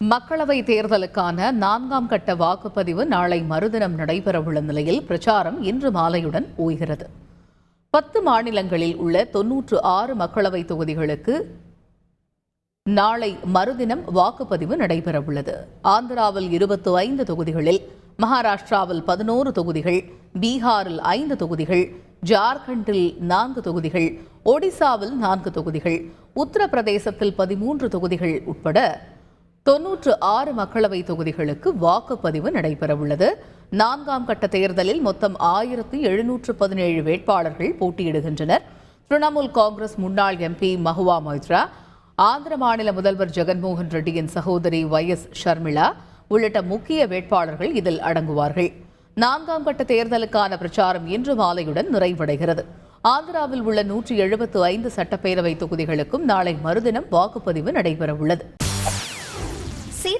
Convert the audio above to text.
மக்களவை தேர்தலுக்கான நான்காம் கட்ட வாக்குப்பதிவு நாளை மறுதினம் நடைபெறவுள்ள நிலையில் பிரச்சாரம் இன்று மாலையுடன் ஓய்கிறது. பத்து மாநிலங்களில் உள்ள தொன்னூற்று ஆறு மக்களவை தொகுதிகளுக்கு நாளை மறுதினம் வாக்குப்பதிவு நடைபெறவுள்ளது. ஆந்திராவில் இருபத்து ஐந்து தொகுதிகளில் மகாராஷ்டிராவில் பதினோரு தொகுதிகள் பீகாரில் ஐந்து தொகுதிகள் ஜார்க்கண்டில் நான்கு தொகுதிகள் ஒடிசாவில் நான்கு தொகுதிகள் உத்தரப்பிரதேசத்தில் பதிமூன்று தொகுதிகள் உட்பட தொன்னூற்று ஆறு மக்களவை தொகுதிகளுக்கு வாக்குப்பதிவு நடைபெறவுள்ளது. நான்காம் கட்ட தேர்தலில் மொத்தம் ஆயிரத்து எழுநூற்று பதினேழு வேட்பாளர்கள் போட்டியிடுகின்றனர். திரிணாமுல் காங்கிரஸ் முன்னாள் எம்பி மஹுவா மொய்த்ரா ஆந்திர மாநில முதல்வர் ஜெகன்மோகன் ரெட்டியின் சகோதரி ஒய் எஸ் ஷர்மிளா உள்ளிட்ட முக்கிய வேட்பாளர்கள் இதில் அடங்குவார்கள். நான்காம் கட்ட தேர்தலுக்கான பிரச்சாரம் இன்று மாலையுடன் நிறைவடைகிறது. ஆந்திராவில் உள்ள நூற்றி எழுபத்து ஐந்து சட்டப்பேரவை தொகுதிகளுக்கும் நாளை மறுதினம் வாக்குப்பதிவு நடைபெறவுள்ளது.